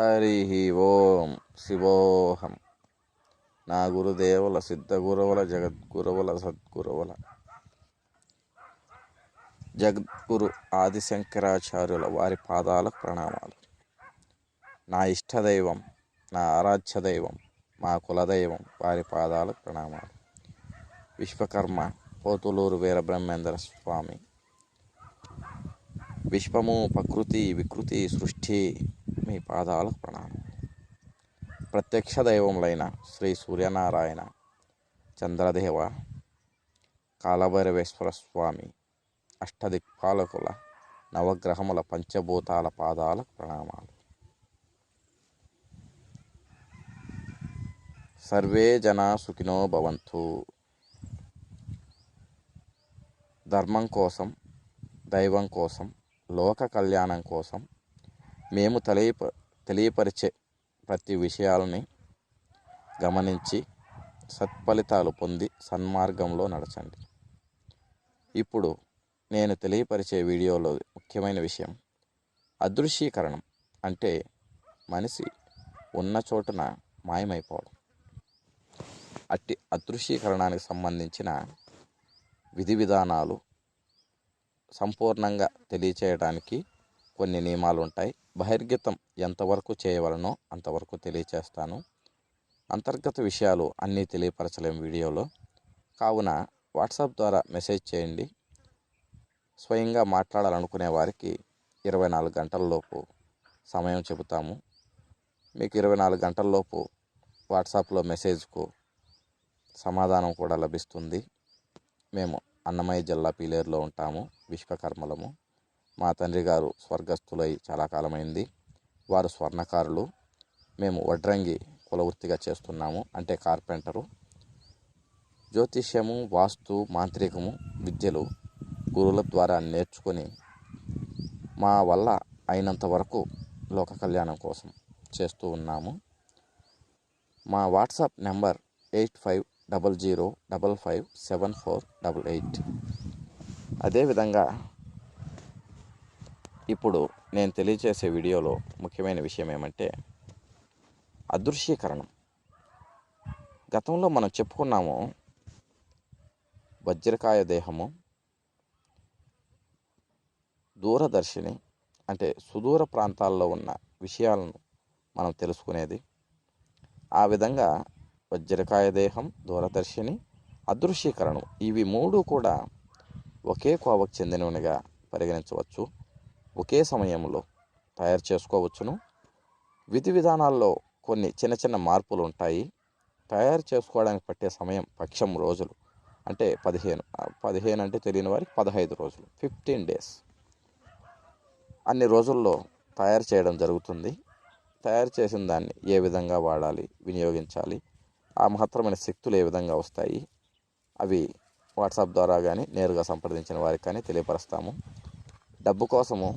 హరి ఓం శివోహం. నా గురుదేవుల సిద్ధగురువుల జగద్గురువుల సద్గురువుల జగద్గురు ఆదిశంకరాచార్యుల వారి పాదాలకు ప్రణామాలు. నా ఇష్టదైవం నా ఆరాధ్య దైవం మా కులదైవం వారి పాదాలకు ప్రణామాలు. విశ్వకర్మ పోతులూరు వీరబ్రహ్మేంద్ర స్వామి. విశ్వము ప్రకృతి వికృతి సృష్టి మీ పాదాలకు ప్రణామం. ప్రత్యక్ష దైవములైన శ్రీ సూర్యనారాయణ చంద్రదేవ కాలభైరవేశ్వర స్వామి అష్టదిక్పాలకుల నవగ్రహముల పంచభూతాల పాదాలకు ప్రణామాలు. సర్వే జనా సుఖినో భవంతు. ధర్మం కోసం దైవం కోసం లోక కళ్యాణం కోసం మేము తెలియప తెలియపరిచే ప్రతి విషయాలని గమనించి సత్ఫలితాలు పొంది సన్మార్గంలో నడచండి. ఇప్పుడు నేను తెలియపరిచే వీడియోలో ముఖ్యమైన విషయం అదృశ్యీకరణం అంటే మనిషి ఉన్న చోటున మాయమైపోవడం. అట్టి అదృశ్యీకరణానికి సంబంధించిన విధి విధానాలు సంపూర్ణంగా తెలియచేయడానికి కొన్ని నియమాలు ఉంటాయి బహిర్గతం ఎంతవరకు చేయవలనో అంతవరకు తెలియచేస్తాను. అంతర్గత విషయాలు అన్నీ తెలియపరచలేము వీడియోలో. కావున వాట్సాప్ ద్వారా మెసేజ్ చేయండి. స్వయంగా మాట్లాడాలనుకునే వారికి ఇరవై నాలుగు గంటలలోపు సమయం చెబుతాము. మీకు ఇరవై నాలుగు గంటలలోపు వాట్సాప్లో మెసేజ్కు సమాధానం కూడా లభిస్తుంది. మేము అన్నమయ్య జిల్లా పీలేరులో ఉంటాము. విశ్వకర్మలము. మా తండ్రి గారు స్వర్గస్థులై చాలా కాలమైంది. వారు స్వర్ణకారులు. మేము వడ్రంగి కులవృత్తిగా చేస్తున్నాము. అంటే కార్పెంటరు. జ్యోతిష్యము వాస్తు మాంత్రికము విద్యలు గురువుల ద్వారా నేర్చుకొని మా వల్ల అయినంత వరకు లోక కళ్యాణం కోసం చేస్తూ ఉన్నాము. మా WhatsApp number eight five double zero double five seven four double eight. అదేవిధంగా ఇప్పుడు నేను తెలియజేసే వీడియోలో ముఖ్యమైన విషయం ఏమంటే అదృశ్యీకరణం. గతంలో మనం చెప్పుకున్నాము వజ్రకాయ దేహము దూరదర్శిని అంటే సుదూర ప్రాంతాల్లో ఉన్న విషయాలను మనం తెలుసుకునేది. ఆ విధంగా వజ్రకాయ దేహం దూరదర్శిని అదృశ్యీకరణం ఇవి మూడు కూడా ఒకే కోవకు చెందినవిగా పరిగణించవచ్చు. ఒకే సమయంలో తయారు చేసుకోవచ్చును. విధి విధానాల్లో కొన్ని చిన్న చిన్న మార్పులు ఉంటాయి. తయారు చేసుకోవడానికి పట్టే సమయం పక్షం రోజులు అంటే పదిహేను పదిహేను అంటే తెలియని వారికి పదహైదు రోజులు ఫిఫ్టీన్ డేస్. అన్ని రోజుల్లో తయారు చేయడం జరుగుతుంది. తయారు చేసిన దాన్ని ఏ విధంగా వాడాలి వినియోగించాలి ఆ మహత్తరమైన శక్తులు ఏ విధంగా వస్తాయి అవి వాట్సాప్ ద్వారా కానీ నేరుగా సంప్రదించిన వారికి కానీ తెలియపరుస్తాము. డబ్బు కోసము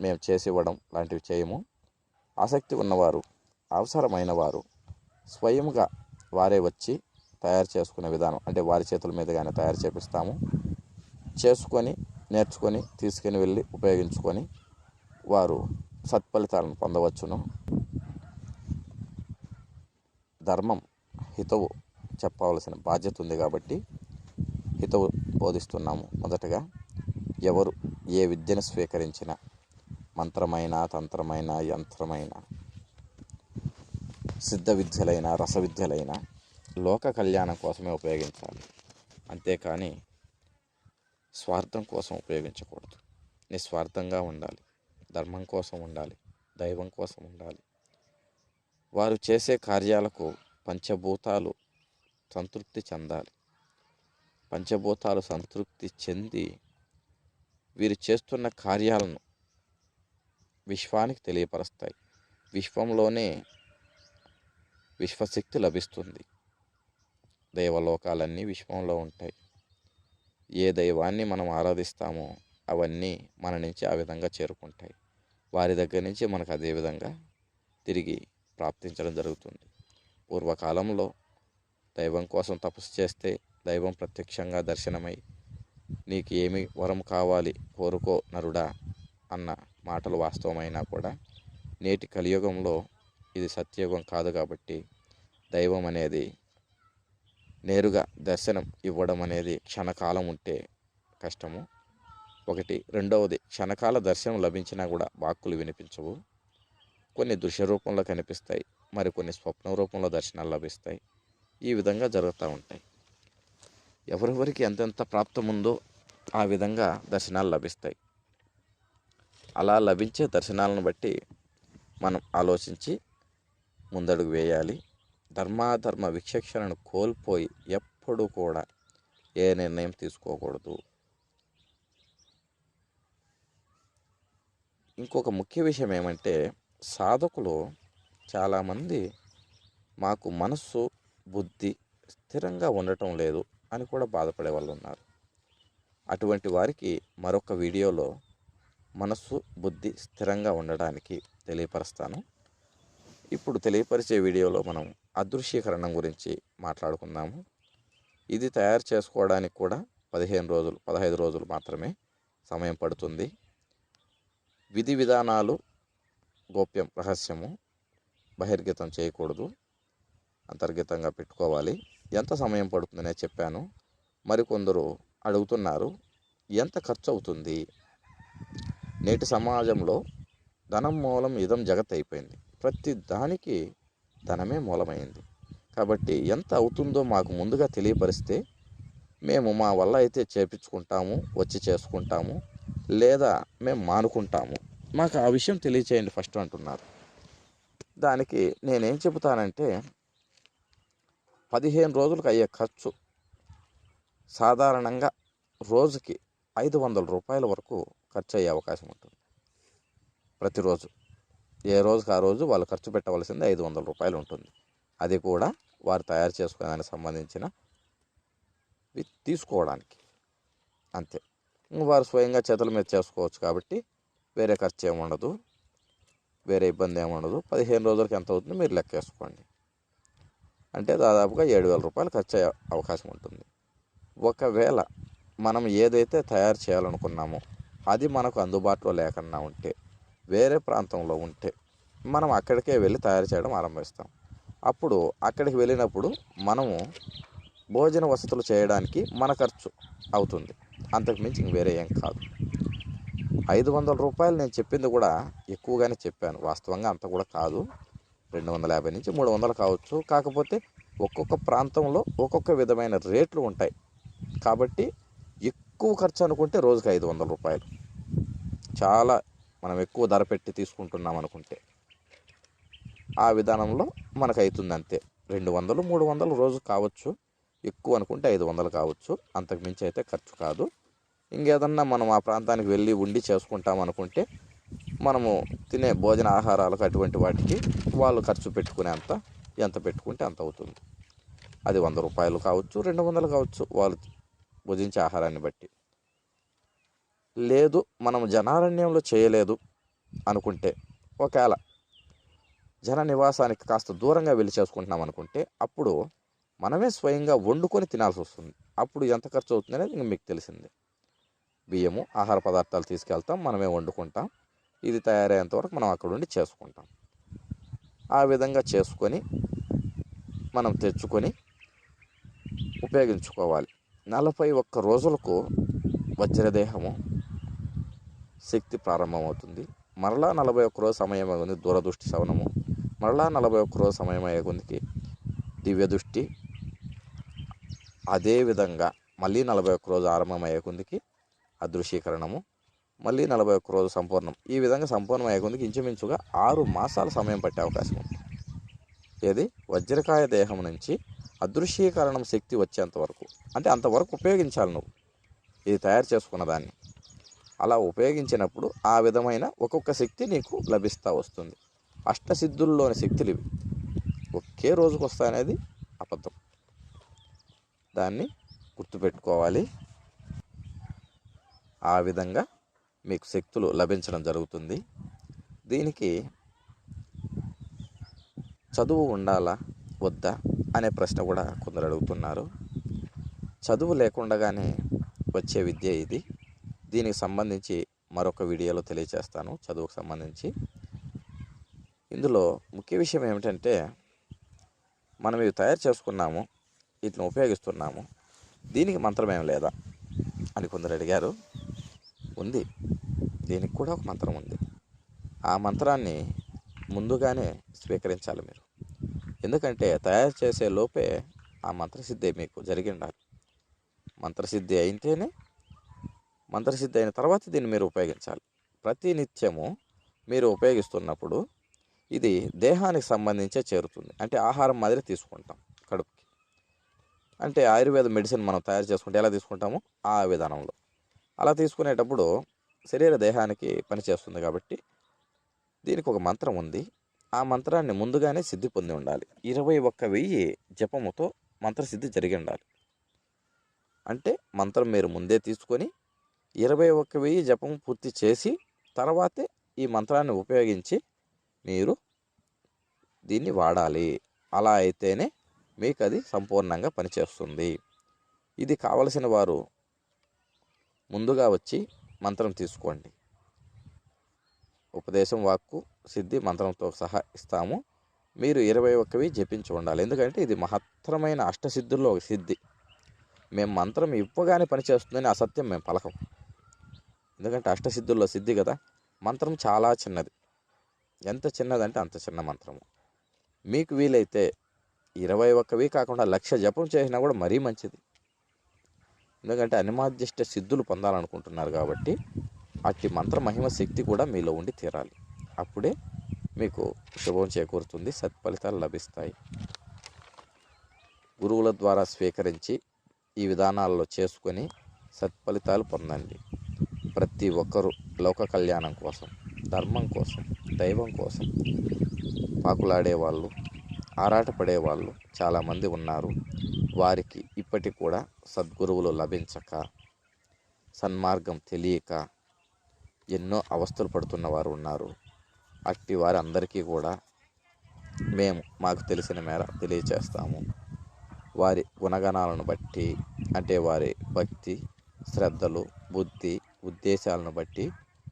మేము చేసి ఇవ్వడం లాంటివి చేయము. ఆసక్తి ఉన్నవారు అవసరమైన వారు స్వయంగా వారే వచ్చి తయారు చేసుకునే విధానం అంటే వారి చేతుల మీదుగానే తయారు చేపిస్తాము. చేసుకొని నేర్చుకొని తీసుకుని వెళ్ళి ఉపయోగించుకొని వారు సత్ఫలితాలను పొందవచ్చును. ధర్మం హితవు చెప్పవలసిన బాధ్యత ఉంది కాబట్టి హితవు బోధిస్తున్నాము. మొదటగా ఎవరు ఏ విద్యను స్వీకరించిన మంత్రమైన తంత్రమైన యంత్రమైన సిద్ధ విద్యలైన రస విద్యలైన లోక కళ్యాణం కోసమే ఉపయోగించాలి. అంతేకాని స్వార్థం కోసం ఉపయోగించకూడదు. నిస్వార్థంగా ఉండాలి. ధర్మం కోసం ఉండాలి. దైవం కోసం ఉండాలి. వారు చేసే కార్యాలకు పంచభూతాలు సంతృప్తి చెందాలి. పంచభూతాలు సంతృప్తి చెంది వీరు చేస్తున్న కార్యాలను విశ్వానికి తెలియపరుస్తాయి. విశ్వంలోనే విశ్వశక్తి లభిస్తుంది. దైవలోకాలన్నీ విశ్వంలో ఉంటాయి. ఏ దైవాన్ని మనం ఆరాధిస్తామో అవన్నీ మన నుంచి ఆ విధంగా చేరుకుంటాయి. వారి దగ్గర నుంచి మనకు అదే విధంగా తిరిగి ప్రాప్తించడం జరుగుతుంది. పూర్వకాలంలో దైవం కోసం తపస్సు చేస్తే దైవం ప్రత్యక్షంగా దర్శనమై నీకు ఏమి వరం కావాలి కోరుకో నరుడా అన్న మాటలు వాస్తవమైనా కూడా నేటి కలియుగంలో ఇది సత్యయుగం కాదు కాబట్టి దైవం అనేది నేరుగా దర్శనం ఇవ్వడం అనేది క్షణకాలం ఉంటే కష్టము. ఒకటి. రెండవది క్షణకాల దర్శనం లభించినా కూడా వాక్కులు వినిపించవు. కొన్ని దృశ్య రూపంలో కనిపిస్తాయి మరి కొన్ని స్వప్న రూపంలో దర్శనాలు లభిస్తాయి. ఈ విధంగా జరుగుతూ ఉంటాయి. ఎవరెవరికి ఎంతెంత ప్రాప్తం ఉందో ఆ విధంగా దర్శనాలు లభిస్తాయి. అలా లభించే దర్శనాలను బట్టి మనం ఆలోచించి ముందడుగు వేయాలి. ధర్మాధర్మ విచక్షణను కోల్పోయి ఎప్పుడూ కూడా ఏ నిర్ణయం తీసుకోకూడదు. ఇంకొక ముఖ్య విషయం ఏమంటే సాధకులు చాలామంది మాకు మనస్సు బుద్ధి స్థిరంగా ఉండటం లేదు. అని కూడా బాధపడే వాళ్ళు ఉన్నారు అటువంటి వారికి మరొక వీడియోలో మనస్సు బుద్ధి స్థిరంగా ఉండడానికి తెలియపరుస్తాను. ఇప్పుడు తెలియపరిచే వీడియోలో మనం అదృశ్యీకరణం గురించి మాట్లాడుకుందాము. ఇది తయారు చేసుకోవడానికి కూడా పదిహేను రోజులు పదహైదు రోజులు మాత్రమే సమయం పడుతుంది. విధి విధానాలు గోప్యం రహస్యము బహిర్గతం చేయకూడదు. అంతర్గతంగా పెట్టుకోవాలి. ఎంత సమయం పడుతుందనే చెప్పాను. మరికొందరు అడుగుతున్నారు ఎంత ఖర్చు అవుతుంది నేటి సమాజంలో ధనం మూలం ఇదం జగత్ అయిపోయింది. ప్రతి దానికి ధనమే మూలమైంది. కాబట్టి ఎంత అవుతుందో మాకు ముందుగా తెలియపరిస్తే మేము మా వల్ల అయితే చేపించుకుంటాము వచ్చి చేసుకుంటాము లేదా మేము మానుకుంటాము. మాకు ఆ విషయం తెలియచేయండి ఫస్ట్ అంటున్నారు. దానికి నేనేం చెబుతానంటే పదిహేను రోజులకు అయ్యే ఖర్చు. సాధారణంగా రోజుకి ఐదు వందల రూపాయల వరకు ఖర్చు అయ్యే అవకాశం ఉంటుంది. ప్రతిరోజు. ఏ రోజుకి ఆ రోజు వాళ్ళు ఖర్చు పెట్టవలసింది ఐదు వందల రూపాయలు ఉంటుంది. అది కూడా వారు తయారు చేసుకోవడానికి సంబంధించిన తీసుకోవడానికి. అంతే. వారు స్వయంగా చేతుల మీద చేసుకోవచ్చు కాబట్టి వేరే ఖర్చు ఏమి ఉండదు. వేరే ఇబ్బంది ఏమి ఉండదు. పదిహేను రోజులకి ఎంత అవుతుందో మీరు లెక్క వేసుకోండి అంటే దాదాపుగా ఏడు వేల రూపాయలు ఖర్చు అయ్యే అవకాశం ఉంటుంది. ఒకవేళ మనం ఏదైతే తయారు చేయాలనుకున్నామో అది మనకు అందుబాటులో లేకుండా ఉంటే వేరే ప్రాంతంలో ఉంటే మనం అక్కడికే వెళ్ళి తయారు చేయడం ఆరంభిస్తాం. అప్పుడు అక్కడికి వెళ్ళినప్పుడు మనము భోజన వసతులు చేయడానికి మన ఖర్చు అవుతుంది. అంతకు మించి ఇంక వేరే ఏం కాదు. ఐదు వందల రూపాయలు నేను చెప్పింది కూడా ఎక్కువగానే చెప్పాను. వాస్తవంగా అంత కూడా కాదు. రెండు వందల యాభై నుంచి మూడు వందలు కావచ్చు. కాకపోతే ఒక్కొక్క ప్రాంతంలో ఒక్కొక్క విధమైన రేట్లు ఉంటాయి. కాబట్టి ఎక్కువ ఖర్చు అనుకుంటే రోజుకి ఐదు వందల రూపాయలు. చాలా మనం ఎక్కువ ధర పెట్టి తీసుకుంటున్నాం అనుకుంటే. ఆ విధానంలో మనకు అవుతుంది అంతే. రెండు వందలు మూడు వందలు రోజు కావచ్చు. ఎక్కువ అనుకుంటే ఐదు వందలు కావచ్చు. అంతకు మించి అయితే ఖర్చు కాదు. ఇంకేదన్నా మనం ఆ ప్రాంతానికి వెళ్ళి ఉండి చేసుకుంటాం అనుకుంటే మనము తినే భోజన ఆహారాలకు అటువంటి వాటికి వాళ్ళు ఖర్చు పెట్టుకునేంత ఎంత పెట్టుకుంటే అంత అవుతుంది. అది వంద రూపాయలు కావచ్చు రెండు వందలు కావచ్చు వాళ్ళు భుజించే ఆహారాన్ని బట్టి. లేదు మనం జనారణ్యంలో చేయలేదు అనుకుంటే ఒకవేళ జన నివాసానికి కాస్త దూరంగా వెళ్ళి చేసుకుంటున్నాం అనుకుంటే అప్పుడు మనమే స్వయంగా వండుకొని తినాల్సి వస్తుంది. అప్పుడు ఎంత ఖర్చు అవుతుంది అనేది ఇంక మీకు తెలిసిందే. బియ్యము ఆహార పదార్థాలు తీసుకెళ్తాం మనమే వండుకుంటాం. ఇది తయారయ్యేంత వరకు మనం అక్కడ ఉండి చేసుకుంటాం. ఆ విధంగా చేసుకొని మనం తెచ్చుకొని ఉపయోగించుకోవాలి. నలభై ఒక్క రోజులకు వజ్రదేహము శక్తి ప్రారంభమవుతుంది. మరలా నలభై ఒక్క రోజు సమయం అయ్యింది దూరదృష్టి శవనము మరలా నలభై ఒక్క రోజు సమయం అయ్యే కొద్దికి దివ్య దృష్టి అదేవిధంగా మళ్ళీ నలభై ఒక్క రోజు ఆరంభమయ్యే కొద్దికి అదృశ్యీకరణము మళ్ళీ నలభై ఒక్క రోజు సంపూర్ణం. ఈ విధంగా సంపూర్ణం అయ్యే కొద్దికి ఇంచుమించుగా ఆరు మాసాల సమయం పట్టే అవకాశం ఉంది. ఏది? వజ్రకాయ దేహం నుంచి అదృశ్యీకరణం శక్తి వచ్చేంత వరకు. అంటే అంతవరకు ఉపయోగించాలి నువ్వు. ఇది తయారు చేసుకున్న దాన్ని. అలా ఉపయోగించినప్పుడు ఆ విధమైన ఒక్కొక్క శక్తి నీకు లభిస్తూ వస్తుంది. అష్టసిద్ధుల్లోని శక్తులు ఇవి. ఒకే రోజుకు వస్తాయనేది అబద్ధం. దాన్ని గుర్తుపెట్టుకోవాలి. ఆ విధంగా మీకు శక్తులు లభించడం జరుగుతుంది. దీనికి చదువు ఉండాలా? వద్దా? అనే ప్రశ్న కూడా కొందరు అడుగుతున్నారు. చదువు లేకుండానే వచ్చే విద్య ఇది. దీనికి సంబంధించి మరొక వీడియోలో తెలియజేస్తాను చదువుకు సంబంధించి. ఇందులో ముఖ్య విషయం ఏమిటంటే మనం ఇవి తయారు చేసుకున్నాము వీటిని ఉపయోగిస్తున్నాము దీనికి మంత్రం ఏం లేదా అని కొందరు అడిగారు. ఉంది. దీనికి కూడా ఒక మంత్రం ఉంది. ఆ మంత్రాన్ని ముందుగానే స్వీకరించాలి మీరు. ఎందుకంటే తయారు చేసే లోపే ఆ మంత్రసిద్ధి మీకు జరిగి ఉండాలి మంత్రసిద్ధి అయితేనే మంత్రసిద్ధి అయిన తర్వాత దీన్ని మీరు ఉపయోగించాలి. ప్రతి నిత్యము మీరు ఉపయోగిస్తున్నప్పుడు ఇది దేహానికి సంబంధించే చేరుతుంది. అంటే ఆహారం మాదిరి తీసుకుంటాం కడుపుకి. అంటే ఆయుర్వేద మెడిసిన్ మనం తయారు చేసుకుంటే ఎలా తీసుకుంటామో? ఆ విధానంలో. అలా తీసుకునేటప్పుడు శరీర దేహానికి పనిచేస్తుంది కాబట్టి దీనికి ఒక మంత్రం ఉంది. ఆ మంత్రాన్ని ముందుగానే సిద్ధి పొంది ఉండాలి. ఇరవై ఒక్క వెయ్యి జపముతో మంత్రసిద్ధి జరిగి ఉండాలి. అంటే మంత్రం మీరు ముందే తీసుకొని ఇరవై ఒక్క వెయ్యి జపం పూర్తి చేసి తర్వాతే ఈ మంత్రాన్ని ఉపయోగించి మీరు దీన్ని వాడాలి. అలా అయితేనే మీకు అది సంపూర్ణంగా పనిచేస్తుంది. ఇది కావలసిన వారు ముందుగా వచ్చి మంత్రం తీసుకోండి. ఉపదేశం వాక్కు సిద్ధి మంత్రంతో సహా ఇస్తాము. మీరు ఇరవై ఒక్కవి జపించి ఉండాలి. ఎందుకంటే ఇది మహత్తరమైన అష్టసిద్ధుల్లో ఒక సిద్ధి. మేము మంత్రం ఇవ్వగానే పనిచేస్తుందని అసత్యం మేము పలకం. ఎందుకంటే అష్టసిద్ధుల్లో సిద్ధి కదా. మంత్రం చాలా చిన్నది. ఎంత చిన్నదంటే అంత చిన్న మంత్రము. మీకు వీలైతే ఇరవై ఒక్కవి కాకుండా లక్ష జపం చేసినా కూడా మరీ మంచిది. ఎందుకంటే అనిమాధ్యష్ట సిద్ధులు పొందాలనుకుంటున్నారు కాబట్టి అట్టి మంత్ర మహిమ శక్తి కూడా మీలో ఉండి తీరాలి. అప్పుడే మీకు శుభం చేకూరుతుంది సత్ఫలితాలు లభిస్తాయి. గురువుల ద్వారా స్వీకరించి ఈ విధానాల్లో చేసుకొని సత్ఫలితాలు పొందండి. ప్రతి ఒక్కరూ లోక కళ్యాణం కోసం ధర్మం కోసం దైవం కోసం పాకులాడేవాళ్ళు వాళ్ళు ఆరాటపడే వాళ్ళు చాలామంది ఉన్నారు. వారికి ఇప్పటికి కూడా సద్గురువులు లభించక సన్మార్గం తెలియక ఎన్నో అవస్థలు పడుతున్న వారు ఉన్నారు. అట్టి వారి అందరికీ కూడా మేము మాకు తెలిసిన మేర తెలియచేస్తాము. వారి గుణగణాలను బట్టి అంటే వారి భక్తి శ్రద్ధలు బుద్ధి ఉద్దేశాలను బట్టి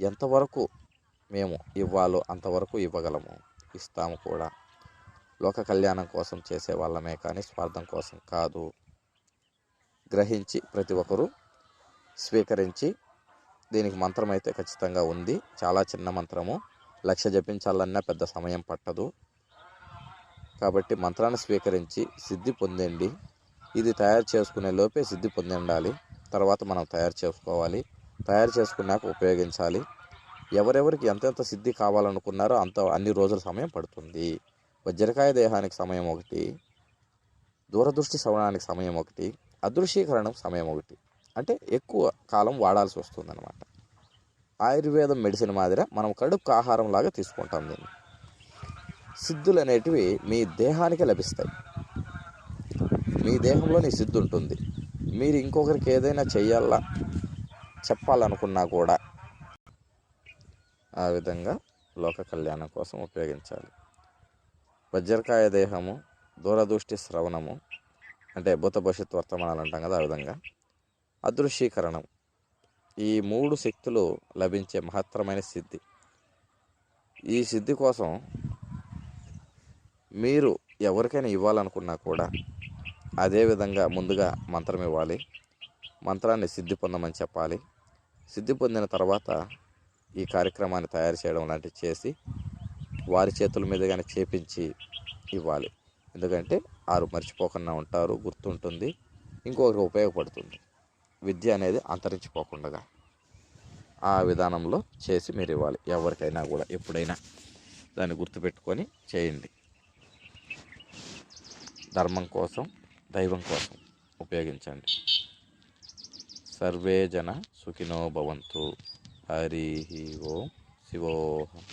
ఎంతవరకు మేము ఇవ్వాలో అంతవరకు ఇవ్వగలము. ఇస్తాము కూడా. లోక కళ్యాణం కోసం చేసే వాళ్ళమే కానీ స్వార్థం కోసం కాదు. గ్రహించి ప్రతి ఒక్కరూ స్వీకరించి దీనికి మంత్రం అయితే ఖచ్చితంగా ఉంది. చాలా చిన్న మంత్రము. లక్ష జపించాలన్నా పెద్ద సమయం పట్టదు. కాబట్టి మంత్రాన్ని స్వీకరించి సిద్ధి పొందండి. ఇది తయారు చేసుకునే లోపే సిద్ధి పొంది ఉండాలి తర్వాత మనం తయారు చేసుకోవాలి. తయారు చేసుకున్నాక ఉపయోగించాలి. ఎవరెవరికి ఎంతెంత సిద్ధి కావాలనుకున్నారో అంత అన్ని రోజుల సమయం పడుతుంది. వజ్రకాయ దేహానికి సమయం ఒకటి దూరదృష్టి శ్రవణానికి సమయం ఒకటి అదృశ్యీకరణం సమయం ఒకటి. అంటే ఎక్కువ కాలం వాడాల్సి వస్తుంది అనమాట ఆయుర్వేదం మెడిసిన్ మాదిర మనం కడుపు ఆహారం లాగా తీసుకుంటాం దీన్ని. సిద్ధులు అనేటివి మీ దేహానికి లభిస్తాయి. మీ దేహంలోని సిద్ధి ఉంటుంది. మీరు ఇంకొకరికి ఏదైనా చెయ్యాలా చెప్పాలనుకున్నా కూడా ఆ విధంగా లోక కళ్యాణం కోసం ఉపయోగించాలి. వజ్రకాయ దేహము దూరదృష్టి శ్రవణము అంటే భూత భవిష్యత్ వర్తమానాలు అంటాం కదా ఆ విధంగా. అదృశ్యీకరణం ఈ మూడు శక్తులు లభించే మహత్తరమైన సిద్ధి. ఈ సిద్ధి కోసం మీరు ఎవరికైనా ఇవ్వాలనుకున్నా కూడా అదే విధంగా ముందుగా మంత్రం ఇవ్వాలి. మంత్రాన్ని సిద్ధి పొందమని చెప్పాలి. సిద్ధి పొందిన తర్వాత ఈ కార్యక్రమాన్ని తయారు చేయడం లాంటివి చేసి వారి చేతుల మీదుగానే చేపించి ఇవ్వాలి. ఎందుకంటే వారు మర్చిపోకుండా ఉంటారు గుర్తుంటుంది ఇంకొకరికి ఉపయోగపడుతుంది. విద్య అనేది అంతరించిపోకుండా ఆ విధానంలో చేసి మీరు ఇవ్వాలి. ఎవరికైనా కూడా ఎప్పుడైనా దాన్ని గుర్తుపెట్టుకొని చేయండి. ధర్మం కోసం దైవం కోసం ఉపయోగించండి. సర్వే జన సుఖినో భవంతు. హరి ఓం శివోహం